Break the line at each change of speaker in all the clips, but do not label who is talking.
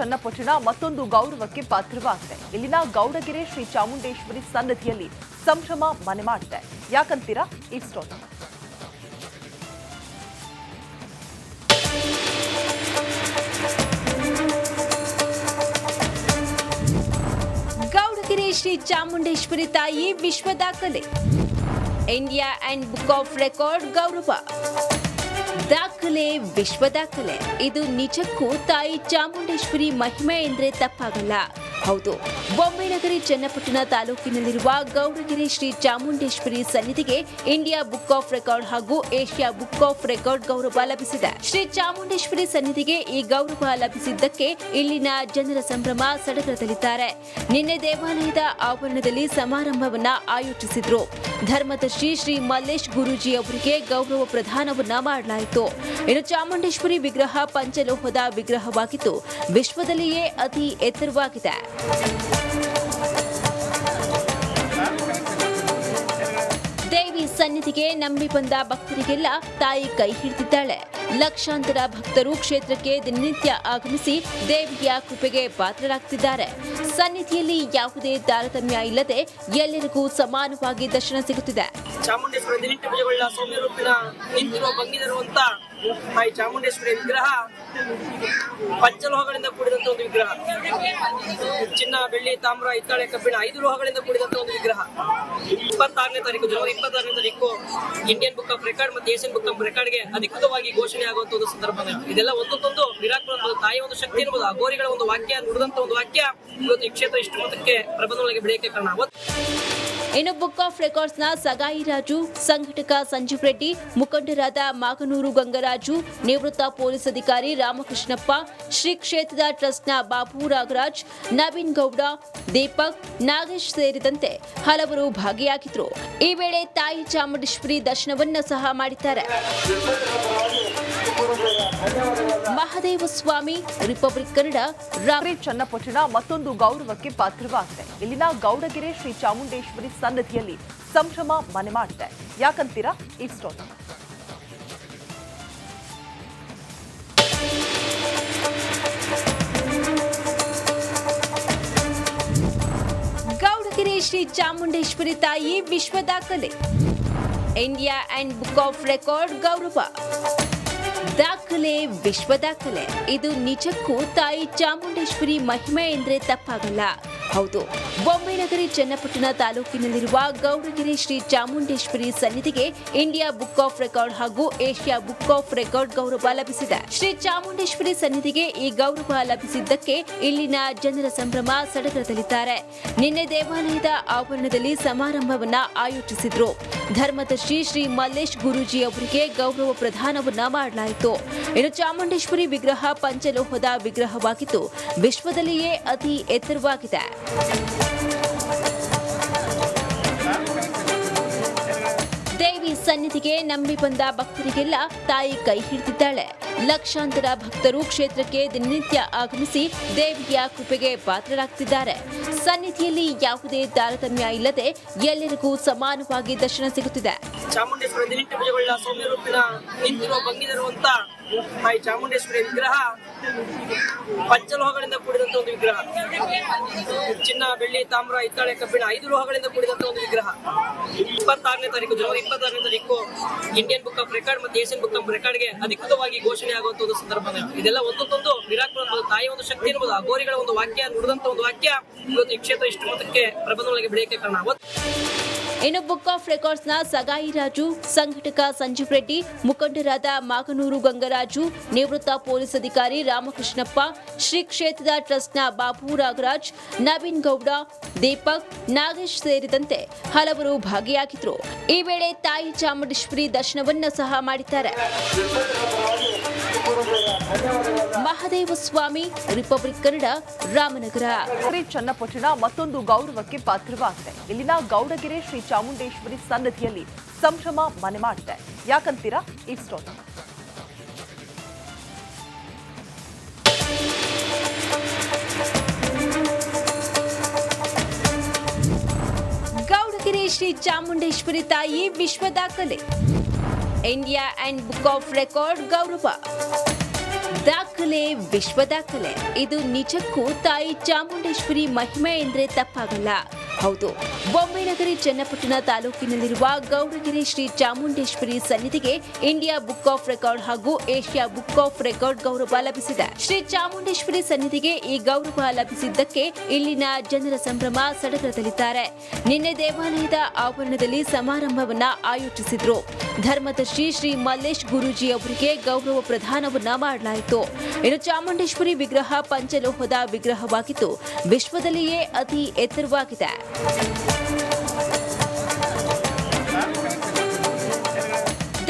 ಚನ್ನಪಟ್ಟಣ ಮತ್ತೊಂದು ಗೌರವಕ್ಕೆ ಪಾತ್ರವಾಗಿದೆ. ಇಲ್ಲಿನ ಗೌಡಗೆರೆ ಶ್ರೀ ಚಾಮುಂಡೇಶ್ವರಿ ಸನ್ನಿಧಿಯಲ್ಲಿ ಸಂಭ್ರಮ ಮನೆ ಮಾಡಿದೆ ಯಾಕಂತೀರಾ? ಈ
ಗೌಡಗೆರೆ ಶ್ರೀ ಚಾಮುಂಡೇಶ್ವರಿ ತಾಯಿ ವಿಶ್ವ ದಾಖಲೆ India and book of record ಗೌರವ. ದಾಖಲೆ ವಿಶ್ವ ದಾಖಲೆ. ಇದು ನಿಜಕ್ಕೂ ತಾಯಿ ಚಾಮುಂಡೇಶ್ವರಿ ಮಹಿಮೆ ಎಂದ್ರೆ ತಪ್ಪಾಗಲ್ಲ. ಹೌದು. ಬೊಂಬೆನಗರಿ ಚನ್ನಪಟ್ಟಣ ತಾಲೂಕಿನಲ್ಲಿರುವ ಗೌಡಗಿರಿ ಶ್ರೀ ಚಾಮುಂಡೇಶ್ವರಿ ಸನ್ನಿಧಿಗೆ ಇಂಡಿಯಾ ಬುಕ್ ಆಫ್ ರೆಕಾರ್ಡ್ ಹಾಗೂ ಏಷ್ಯಾ ಬುಕ್ ಆಫ್ ರೆಕಾರ್ಡ್ ಗೌರವ ಲಭಿಸಿದೆ. ಶ್ರೀ ಚಾಮುಂಡೇಶ್ವರಿ ಸನ್ನಿಧಿಗೆ ಈ ಗೌರವ ಲಭಿಸಿದ್ದಕ್ಕೆ ಇಲ್ಲಿನ ಜನರ ಸಂಭ್ರಮ ಸಡಗರದಲ್ಲಿದ್ದಾರೆ. ನಿನ್ನೆ ದೇವಾಲಯದ ಆವರಣದಲ್ಲಿ ಸಮಾರಂಭವನ್ನ ಆಯೋಜಿಸಿದ್ರು. ಧರ್ಮದರ್ಶಿ ಶ್ರೀ ಮಲ್ಲೇಶ್ ಗುರುಜಿ ಅವರಿಗೆ ಗೌರವ ಪ್ರದಾನವನ್ನ ಮಾಡಲಾಯಿತು. ಇನ್ನು ಚಾಮುಂಡೇಶ್ವರಿ ವಿಗ್ರಹ ಪಂಚಲೋಹದ ವಿಗ್ರಹವಾಗಿದ್ದು ವಿಶ್ವದಲ್ಲಿಯೇ ಅತಿ ಎತ್ತರವಾಗಿದೆ. ದೇವಿ ಸನ್ನಿಧಿಗೆ ನಂಬಿ ಬಂದ ಭಕ್ತರಿಗೆಲ್ಲ ತಾಯಿ ಕೈ ಹಿಡಿದಿದ್ದಾಳೆ. ಲಕ್ಷಾಂತರ ಭಕ್ತರು ಕ್ಷೇತ್ರಕ್ಕೆ ದಿನನಿತ್ಯ ಆಗಮಿಸಿ ದೇವಿಯ ಕೃಪೆಗೆ ಪಾತ್ರರಾಗ್ತಿದ್ದಾರೆ. ಸನ್ನಿಧಿಯಲ್ಲಿ ಯಾವುದೇ ತಾರತಮ್ಯ ಇಲ್ಲದೆ ಎಲ್ಲರಿಗೂ ಸಮಾನವಾಗಿ ದರ್ಶನ ಸಿಗುತ್ತಿದೆ.
ಚಾಮುಂಡೇಶ್ವರಿ ತಾಯಿ ಚಾಮುಂಡೇಶ್ವರಿ ವಿಗ್ರಹ, ಪಂಚಲೋಹಗಳಿಂದ ಕೂಡಿದಂತ ಒಂದು ವಿಗ್ರಹ. ಚಿನ್ನ, ಬೆಳ್ಳಿ, ತಾಮ್ರ, ಹಿತ್ತಾಳೆ, ಕಬ್ಬಿಣ, ಐದು ಲೋಹಗಳಿಂದ ಕೂಡಿದಂತ ಒಂದು ವಿಗ್ರಹ. ಇಪ್ಪತ್ತಾರನೇ ತಾರೀಕು ಜನವರಿ, ಇಪ್ಪತ್ತಾರನೇ ತಾರೀಕು ಇಂಡಿಯನ್ ಬುಕ್ ಆಫ್ ರೆಕಾರ್ಡ್ ಮತ್ತು ಏಷ್ಯನ್ ಬುಕ್ ಆಫ್ ರೆಕಾರ್ಡ್ಗೆ ಅಧಿಕೃತವಾಗಿ ಘೋಷಣೆ ಆಗುವಂತ ಒಂದು ಸಂದರ್ಭ. ಇದೆಲ್ಲ ಒಂದೊಂದೊಂದು ಮಿರಾಕಲ್ ತಾಯಿ ಒಂದು ಶಕ್ತಿ ಇರ್ಬೋದು. ಆ ಗೋರಿಗಳ ಒಂದು ವಾಕ್ಯ, ನುಡಿದಂತ ಒಂದು ವಾಕ್ಯ ಇವತ್ತು ಈ ಕ್ಷೇತ್ರ ಇಷ್ಟು ಮಟ್ಟಕ್ಕೆ ಪ್ರಬಂಧಗಳಿಗೆ ಬೆಳೆಯಕ್ಕೆ ಕಾರಣ.
ಇನ್ನು ಬುಕ್ ಆಫ್ ರೆಕಾರ್ಡ್ಸ್ನ ಸಗಾಯಿ ರಾಜು, ಸಂಘಟಕ ಸಂಜೀವ್ ರೆಡ್ಡಿ, ಮುಖಂಡರಾದ ಮಾಗನೂರು ಗಂಗರಾಜು, ನಿವೃತ್ತ ಪೊಲೀಸ್ ಅಧಿಕಾರಿ ರಾಮಕೃಷ್ಣಪ್ಪ, ಶ್ರೀ ಕ್ಷೇತ್ರದ ಟ್ರಸ್ಟ್ನ ಬಾಬು ನಾಗರಾಜ್ ನವೀನ್ ಗೌಡ, ದೀಪಕ್, ನಾಗೇಶ್ ಸೇರಿದಂತೆ ಹಲವರು ಭಾಗಿಯಾಗಿದ್ರು. ಈ ವೇಳೆ ತಾಯಿ ಚಾಮುಂಡೇಶ್ವರಿ ದರ್ಶನವನ್ನ ಸಹ ಮಾಡಿದ್ದಾರೆ. ಮಹದೇವ ಸ್ವಾಮಿ ರಿಪಬ್ಲಿಕ್ ಕನ್ನಡ ರಾಮೇ
ಚನ್ನಪಟ್ಟಣ ಮತ್ತೊಂದು ಗೌರವಕ್ಕೆ ಪಾತ್ರವಾಗಿದೆ. ಇಲ್ಲಿನ ಗೌಡಗೆರೆ ಶ್ರೀ ಚಾಮುಂಡೇಶ್ವರಿ ಸನ್ನಿಧಿಯಲ್ಲಿ ಸಂಭ್ರಮ ಮನೆ ಮಾಡಿದೆ ಯಾಕಂತೀರಾ? ಈ ಸ್ಟೋರಿ
ಗೌಡಗೆರೆ ಶ್ರೀ ಚಾಮುಂಡೇಶ್ವರಿ ತಾಯಿ ವಿಶ್ವ ದಾಖಲೆ India and book of record ಗೌರವ. ದಾಖಲೆ ವಿಶ್ವ ದಾಖಲೆ. ಇದು ನಿಜಕ್ಕೂ ತಾಯಿ ಚಾಮುಂಡೇಶ್ವರಿ ಮಹಿಮೆ ಎಂದ್ರೆ ತಪ್ಪಾಗಲ್ಲ. ಹೌದು. ಬೊಂಬೆನಗರಿ ಚನ್ನಪಟ್ಟಣ ತಾಲೂಕಿನಲ್ಲಿರುವ ಗೌಡಗಿರಿ ಶ್ರೀ ಚಾಮುಂಡೇಶ್ವರಿ ಸನ್ನಿಧಿಗೆ ಇಂಡಿಯಾ ಬುಕ್ ಆಫ್ ರೆಕಾರ್ಡ್ ಹಾಗೂ ಏಷ್ಯಾ ಬುಕ್ ಆಫ್ ರೆಕಾರ್ಡ್ ಗೌರವ ಲಭಿಸಿದೆ. ಶ್ರೀ ಚಾಮುಂಡೇಶ್ವರಿ ಸನ್ನಿಧಿಗೆ ಈ ಗೌರವ ಲಭಿಸಿದ್ದಕ್ಕೆ ಇಲ್ಲಿನ ಜನರ ಸಂಭ್ರಮ ಸಡಗರದಲ್ಲಿದ್ದಾರೆ. ನಿನ್ನೆ ದೇವಾಲಯದ ಆವರಣದಲ್ಲಿ ಸಮಾರಂಭವನ್ನ ಆಯೋಜಿಸಿದ್ರು. ಧರ್ಮದರ್ಶಿ ಶ್ರೀ ಮಲ್ಲೇಶ್ ಗುರೂಜಿ ಅವರಿಗೆ ಗೌರವ ಪ್ರದಾನವನ್ನ ಮಾಡಲಾಯಿತು. ಇನ್ನು ಚಾಮುಂಡೇಶ್ವರಿ ವಿಗ್ರಹ ಪಂಚಲೋಹದ ವಿಗ್ರಹವಾಗಿದ್ದು, ವಿಶ್ವದಲ್ಲಿಯೇ ಅತಿ ಎತ್ತರವಾಗಿದೆ. ದೇವಿ ಸನ್ನಿಧಿಗೆ ನಂಬಿ ಬಂದ ಭಕ್ತರಿಗೆಲ್ಲ ತಾಯಿ ಕೈ ಹಿಡಿದಿದ್ದಾಳೆ. ಲಕ್ಷಾಂತರ ಭಕ್ತರು ಕ್ಷೇತ್ರಕ್ಕೆ ದಿನನಿತ್ಯ ಆಗಮಿಸಿ ದೇವಿಯ ಕೃಪೆಗೆ ಪಾತ್ರರಾಗ್ತಿದ್ದಾರೆ. ಸನ್ನಿಧಿಯಲ್ಲಿ ಯಾವುದೇ ತಾರತಮ್ಯ ಇಲ್ಲದೆ ಎಲ್ಲರಿಗೂ ಸಮಾನವಾಗಿ ದರ್ಶನ ಸಿಗುತ್ತಿದೆ.
ಚಾಮುಂಡೇಶ್ವರಿ ತಾಯಿ ಚಾಮುಂಡೇಶ್ವರಿ ವಿಗ್ರಹ. ಪಂಚಲೋಹಗಳಿಂದ ಕೂಡಿದಂತ ಒಂದು ವಿಗ್ರಹ. ಚಿನ್ನ, ಬೆಳ್ಳಿ, ತಾಮ್ರ, ಹಿತ್ತಾಳೆ, ಕಬ್ಬಿಣ ಐದು ಲೋಹಗಳಿಂದ ಕೂಡಿದಂತ ಒಂದು ವಿಗ್ರಹ. ಇಪ್ಪತ್ತಾರನೇ ತಾರೀಕು ಜನವರಿ ಇಪ್ಪತ್ತಾರನೇ ತಾರೀಕು ಇಂಡಿಯನ್ ಬುಕ್ ಆಫ್ ರೆಕಾರ್ಡ್ ಮತ್ತು ಏಷ್ಯನ್ ಬುಕ್ ಆಫ್ ರೆಕಾರ್ಡ್ಗೆ ಅಧಿಕೃತವಾಗಿ ಘೋಷಣೆ ಆಗುವಂತ ಒಂದು ಸಂದರ್ಭ ಇದೆಲ್ಲ ಒಂದೊಂದೊಂದು ಪುರ ತಾಯಿ ಒಂದು ಶಕ್ತಿ ಇರ್ಬೋದು. ಆ ಗೋರಿಗಳ ಒಂದು ವಾಕ್ಯ, ನುಡಿದಂತ ಒಂದು ವಾಕ್ಯ ಇವತ್ತು ಈ ಕ್ಷೇತ್ರ ಇಷ್ಟು ಮತಕ್ಕೆ ಪ್ರಬಂಧಗಳಿಗೆ ಬೆಳೆಯಕ್ಕೆ ಕಾರಣ.
ಇನ್ನು ಬುಕ್ ಆಫ್ ರೆಕಾರ್ಡ್ಸ್ನ ಸಗಾಯಿ ರಾಜು, ಸಂಘಟಕ ಸಂಜೀವ್ ರೆಡ್ಡಿ, ಮುಖಂಡರಾದ ಮಾಗನೂರು ಗಂಗರಾಜು, ನಿವೃತ್ತ ಪೊಲೀಸ್ ಅಧಿಕಾರಿ ರಾಮಕೃಷ್ಣಪ್ಪ, ಶ್ರೀ ಕ್ಷೇತ್ರದ ಟ್ರಸ್ಟ್ನ ಬಾಬು ನಾಗರಾಜ್ ನವೀನ್ ಗೌಡ, ದೀಪಕ್, ನಾಗೇಶ್ ಸೇರಿದಂತೆ ಹಲವರು ಭಾಗಿಯಾಗಿದ್ರು. ಈ ವೇಳೆ ತಾಯಿ ಚಾಮುಂಡೇಶ್ವರಿ ದರ್ಶನವನ್ನ ಸಹ ಮಾಡಿದ್ದಾರೆ. ಮಹದೇವ ಸ್ವಾಮಿ ರಿಪಬ್ಲಿಕ್ ಕನ್ನಡ ರಾಮನಗರ.
ಶ್ರೀ ಚನ್ನಪಟ್ಟಣ ಮತ್ತೊಂದು ಗೌರವಕ್ಕೆ ಪಾತ್ರವಾಗಿದೆ. ಇಲ್ಲಿನ ಗೌಡಗೆರೆ ಶ್ರೀ ಚಾಮುಂಡೇಶ್ವರಿ ಸನ್ನಿಧಿಯಲ್ಲಿ ಸಂಭ್ರಮ ಮನೆ ಮಾಡಿದೆ ಯಾಕಂತೀರಾ? ಈ ಸ್ಟೋರಿ
ಗೌಡಗೆರೆ ಶ್ರೀ ಚಾಮುಂಡೇಶ್ವರಿ ತಾಯಿ ವಿಶ್ವ ದಾಖಲೆ India and book of record ಗೌರವ. ದಾಖಲೆ, ವಿಶ್ವ ದಾಖಲೆ. ಇದು ನಿಜಕ್ಕೂ ತಾಯಿ ಚಾಮುಂಡೇಶ್ವರಿ ಮಹಿಮೆ ಎಂದ್ರೆ ತಪ್ಪಾಗಲ್ಲ. ಹೌದು ಬೊಂಬೆನಗರಿ ಚನ್ನಪಟ್ಟಣ ತಾಲೂಕಿನಲ್ಲಿರುವ ಗೌರಗಿರಿ ಶ್ರೀ ಚಾಮುಂಡೇಶ್ವರಿ ಸನ್ನಿಧಿಗೆ ಇಂಡಿಯಾ ಬುಕ್ ಆಫ್ ರೆಕಾರ್ಡ್ ಹಾಗೂ ಏಷ್ಯಾ ಬುಕ್ ಆಫ್ ರೆಕಾರ್ಡ್ ಗೌರವ ಲಭಿಸಿದೆ. ಶ್ರೀ ಚಾಮುಂಡೇಶ್ವರಿ ಸನ್ನಿಧಿಗೆ ಈ ಗೌರವ ಲಭಿಸಿದ್ದಕ್ಕೆ ಇಲ್ಲಿನ ಜನರ ಸಂಭ್ರಮ ಸಡಗರದಲ್ಲಿದ್ದಾರೆ. ನಿನ್ನೆ ದೇವಾಲಯದ ಆವರಣದಲ್ಲಿ ಸಮಾರಂಭವನ್ನ ಆಯೋಜಿಸಿದ್ರು. ಧರ್ಮದರ್ಶಿ ಶ್ರೀ ಮಲ್ಲೇಶ್ ಗುರೂಜಿ ಅವರಿಗೆ ಗೌರವ ಪ್ರದಾನವನ್ನ ಮಾಡಲಾಯಿತು. ಇನ್ನು ಚಾಮುಂಡೇಶ್ವರಿ ವಿಗ್ರಹ ಪಂಚಲೋಹದ ವಿಗ್ರಹವಾಗಿದ್ದು ವಿಶ್ವದಲ್ಲಿಯೇ ಅತಿ ಎತ್ತರವಾಗಿದೆ.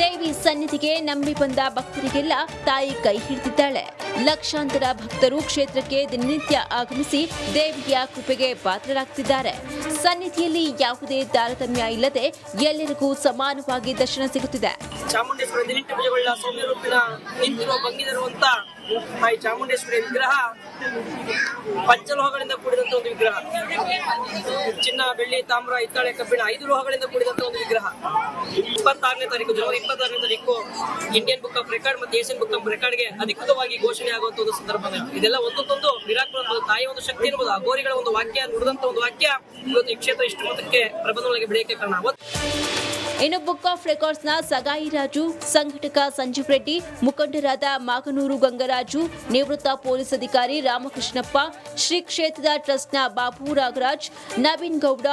ದೇವಿ ಸನ್ನಿಧಿಗೆ ನಂಬಿ ಬಂದ ಭಕ್ತರಿಗೆಲ್ಲ ತಾಯಿ ಕೈ ಹಿಡಿದಿದ್ದಾಳೆ. ಲಕ್ಷಾಂತರ ಭಕ್ತರು ಕ್ಷೇತ್ರಕ್ಕೆ ದಿನನಿತ್ಯ ಆಗಮಿಸಿ ದೇವಿಯ ಕೃಪೆಗೆ ಪಾತ್ರರಾಗ್ತಿದ್ದಾರೆ. ಸನ್ನಿಧಿಯಲ್ಲಿ ಯಾವುದೇ ತಾರತಮ್ಯ ಇಲ್ಲದೆ ಎಲ್ಲರಿಗೂ ಸಮಾನವಾಗಿ ದರ್ಶನ ಸಿಗುತ್ತಿದೆ.
ಚಾಮುಂಡೇಶ್ವರಿ ದಿನಿಟ್ಟು ಭುಜಗಳ ಸೌಮ್ಯ ರೂಪಿನ ನಿಂತಿರುವ ಭಂಗಿದಿರುವಂತ ತಾಯಿ ಚಾಮುಂಡೇಶ್ವರಿ ವಿಗ್ರಹ, ಪಂಚಲೋಹಗಳಿಂದ ಕೂಡಿದಂತ ಒಂದು ವಿಗ್ರಹ. ಚಿನ್ನ, ಬೆಳ್ಳಿ, ತಾಮ್ರ, ಹಿತ್ತಾಳೆ, ಕಬ್ಬಿಣ ಐದು ಲೋಹಗಳಿಂದ ಕೂಡಿದಂತ ಒಂದು ವಿಗ್ರಹ. ಇಪ್ಪತ್ತಾರನೇ ತಾರೀಕು ಜನವರಿ ಇಪ್ಪತ್ತಾರನೇ ತಾರೀಕು ಇಂಡಿಯನ್ ಬುಕ್ ಆಫ್ ರೆಕಾರ್ಡ್ ಮತ್ತು ಏಷ್ಯನ್ ಬುಕ್ ಆಫ್ ರೆಕಾರ್ಡ್ಗೆ ಅಧಿಕೃತವಾಗಿ ಘೋಷಣೆ ಆಗುವಂತ ಒಂದು ಸಂದರ್ಭ ಇದೆಲ್ಲ ಒಂದೊಂದೊಂದು ವಿರಾಟ್ ತಾಯಿಯ ಒಂದು ಶಕ್ತಿ ಇರ್ಬೋದು, ಆ ಗೋರಿಗಳ ಒಂದು ವಾಕ್ಯ, ನುಡಿದಂತ ಒಂದು ವಾಕ್ಯ ಈ ಕ್ಷೇತ್ರ ಇಷ್ಟು ಮೊತ್ತಕ್ಕೆ ಪ್ರಬಂಧಗಳಿಗೆ
ಇನ್ನು ಬುಕ್ ಆಫ್ ರೆಕಾರ್ಡ್ಸ್ನ ಸಗಾಯಿ ರಾಜು, ಸಂಘಟಕ ಸಂಜೀವ್ ರೆಡ್ಡಿ, ಮುಖಂಡರಾದ ಮಾಗನೂರು ಗಂಗರಾಜು, ನಿವೃತ್ತ ಪೊಲೀಸ್ ಅಧಿಕಾರಿ ರಾಮಕೃಷ್ಣಪ್ಪ, ಶ್ರೀ ಕ್ಷೇತ್ರದ ಟ್ರಸ್ಟ್ನ ಬಾಬು ನಾಗರಾಜ್ ನವೀನ್ ಗೌಡ,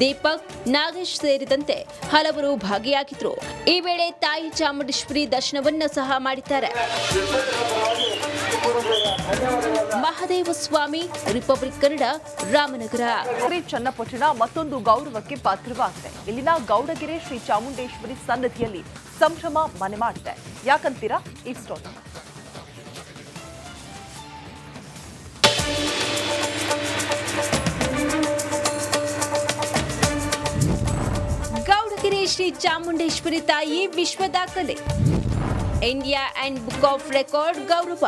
ದೀಪಕ್, ನಾಗೇಶ್ ಸೇರಿದಂತೆ ಹಲವರು ಭಾಗಿಯಾಗಿದ್ರು. ಈ ವೇಳೆ ತಾಯಿ ಚಾಮುಂಡೇಶ್ವರಿ ದರ್ಶನವನ್ನ ಸಹ ಮಾಡಿದ್ದಾರೆ. ಮಹದೇವ ಸ್ವಾಮಿ ರಿಪಬ್ಲಿಕ್ ಕನ್ನಡ ರಾಮನಗರ.
ಶ್ರೀ ಚನ್ನಪಟ್ಟಣ ಮತ್ತೊಂದು ಗೌರವಕ್ಕೆ ಪಾತ್ರವಾಗಿದೆ. ಇಲ್ಲಿನ ಗೌಡಗೆರೆ ಶ್ರೀ ಚಾಮುಂಡೇಶ್ವರಿ ಸನ್ನಿಧಿಯಲ್ಲಿ ಸಂಭ್ರಮ ಮನೆ ಮಾಡಿದೆ ಯಾಕಂತೀರಾ? ಈ ಸ್ಟೋರಿ
ಗೌಡಗೆರೆ ಶ್ರೀ ಚಾಮುಂಡೇಶ್ವರಿ ತಾಯಿ ವಿಶ್ವ ದಾಖಲೆ India and book of record ಗೌರವ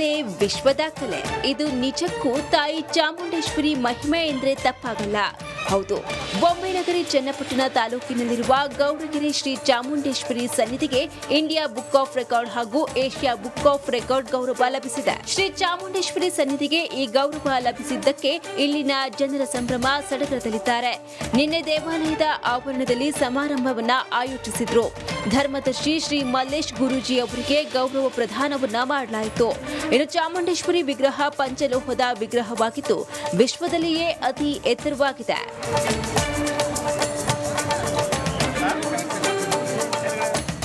ದಾಖಲೆ ವಿಶ್ವ ದಾಖಲೆ ಇದು ನಿಜಕ್ಕೂ ತಾಯಿ ಚಾಮುಂಡೇಶ್ವರಿ ಮಹಿಮೆ ಎಂದ್ರೆ ತಪ್ಪಾಗಲ್ಲ. ಹೌದು ಬೊಂಬೆನಗರಿ ಚನ್ನಪಟ್ಟಣ ತಾಲೂಕಿನಲ್ಲಿರುವ ಗೌರಗಿರಿ ಶ್ರೀ ಚಾಮುಂಡೇಶ್ವರಿ ಸನ್ನಿಧಿಗೆ ಇಂಡಿಯಾ ಬುಕ್ ಆಫ್ ರೆಕಾರ್ಡ್ ಹಾಗೂ ಏಷ್ಯಾ ಬುಕ್ ಆಫ್ ರೆಕಾರ್ಡ್ ಗೌರವ ಲಭಿಸಿದೆ. ಶ್ರೀ ಚಾಮುಂಡೇಶ್ವರಿ ಸನ್ನಿಧಿಗೆ ಈ ಗೌರವ ಲಭಿಸಿದ್ದಕ್ಕೆ ಇಲ್ಲಿನ ಜನರ ಸಂಭ್ರಮ ಸಡಗರದಲ್ಲಿದ್ದಾರೆ. ನಿನ್ನೆ ದೇವಾಲಯದ ಆವರಣದಲ್ಲಿ ಸಮಾರಂಭವನ್ನ ಆಯೋಜಿಸಿದ್ರು. ಧರ್ಮದರ್ಶಿ ಶ್ರೀ ಮಲ್ಲೇಶ್ ಗುರೂಜಿ ಅವರಿಗೆ ಗೌರವ ಪ್ರದಾನವನ್ನ ಮಾಡಲಾಯಿತು. ಇನ್ನು ಚಾಮುಂಡೇಶ್ವರಿ ವಿಗ್ರಹ ಪಂಚಲೋಹದ ವಿಗ್ರಹವಾಗಿದ್ದು ವಿಶ್ವದಲ್ಲಿಯೇ ಅತಿ ಎತ್ತರವಾಗಿದೆ.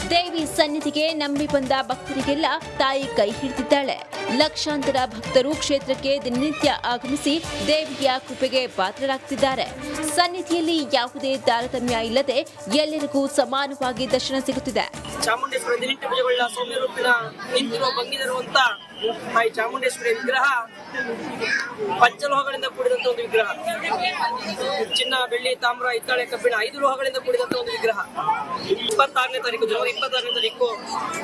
ದೇವಿ ಸನ್ನಿಧಿಗೆ ನಂಬಿ ಬಂದ ಭಕ್ತರಿಗೆಲ್ಲ ತಾಯಿ ಕೈ ಹಿಡಿದಿದ್ದಾಳೆ. ಲಕ್ಷಾಂತರ ಭಕ್ತರು ಕ್ಷೇತ್ರಕ್ಕೆ ದಿನನಿತ್ಯ ಆಗಮಿಸಿ ದೇವಿಯ ಕೃಪೆಗೆ ಪಾತ್ರರಾಗ್ತಿದ್ದಾರೆ. ಸನ್ನಿಧಿಯಲ್ಲಿ ಯಾವುದೇ ತಾರತಮ್ಯ ಇಲ್ಲದೆ ಎಲ್ಲರಿಗೂ ಸಮಾನವಾಗಿ ದರ್ಶನ ಸಿಗುತ್ತಿದೆ.
ಚಾಮುಂಡೇಶ್ವರಿ ತಾಯಿ ಚಾಮುಂಡೇಶ್ವರಿ ವಿಗ್ರಹ, ಪಂಚಲೋಹಗಳಿಂದ ಕೂಡಿದಂತ ಒಂದು ವಿಗ್ರಹ. ಚಿನ್ನ, ಬೆಳ್ಳಿ, ತಾಮ್ರ, ಹಿತ್ತಾಳೆ, ಕಬ್ಬಿಣ, ಐದು ಲೋಹಗಳಿಂದ ಕೂಡಿದಂತ ಒಂದು ವಿಗ್ರಹ. ಇಪ್ಪತ್ತಾರನೇ ತಾರೀಕು, ಜನವರಿ ಇಪ್ಪತ್ತಾರನೇ ತಾರೀಕು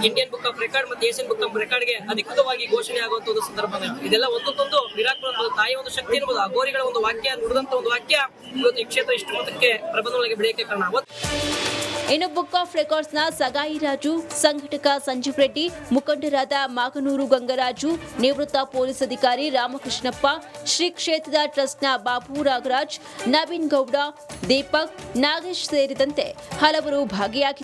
ಇಂಡಿಯನ್ ಬುಕ್ ಆಫ್ ರೆಕಾರ್ಡ್ ಮತ್ತು ಏಷ್ಯನ್ ಬುಕ್ ಆಫ್ ರೆಕಾರ್ಡ್ಗೆ ಅಧಿಕೃತವಾಗಿ ಘೋಷಣೆ ಆಗುವಂತ ಒಂದು ಸಂದರ್ಭ. ಇದೆಲ್ಲ ಒಂದೊಂದೊಂದು ವಿರಾಟ್ ತಾಯಿ ತಾಯಿಯ ಒಂದು ಶಕ್ತಿ ಇರ್ಬೋದು. ಆ ಗೋರಿಗಳ ಒಂದು ವಾಕ್ಯ, ನುಡಿದಂತ ಒಂದು ವಾಕ್ಯ ಇವತ್ತು ಈ ಕ್ಷೇತ್ರ ಇಷ್ಟು ಮತಕ್ಕೆ ಪ್ರಬಂಧಗಳಿಗೆ ಬೆಳೆಯಕ್ಕೆ ಕಾರಣ.
ಇನ್ನು ಬುಕ್ ಆಫ್ ರೆಕಾರ್ಡ್ಸ್ನ ಸಗಾಯಿ ರಾಜು, ಸಂಘಟಕ ಸಂಜೀವ್ ರೆಡ್ಡಿ, ಮುಖಂಡರಾದ ಮಾಗನೂರು ಗಂಗರಾಜು, ನಿವೃತ್ತ ಪೊಲೀಸ್ ಅಧಿಕಾರಿ ರಾಮಕೃಷ್ಣಪ್ಪ, ಶ್ರೀ ಕ್ಷೇತ್ರದ ಟ್ರಸ್ಟ್ನ ಬಾಬು ನಾಗರಾಜ್ ನವೀನ್ ಗೌಡ, ದೀಪಕ್, ನಾಗೇಶ್ ಸೇರಿದಂತೆ ಹಲವರು ಭಾಗಿಯಾಗಿದ್ದರು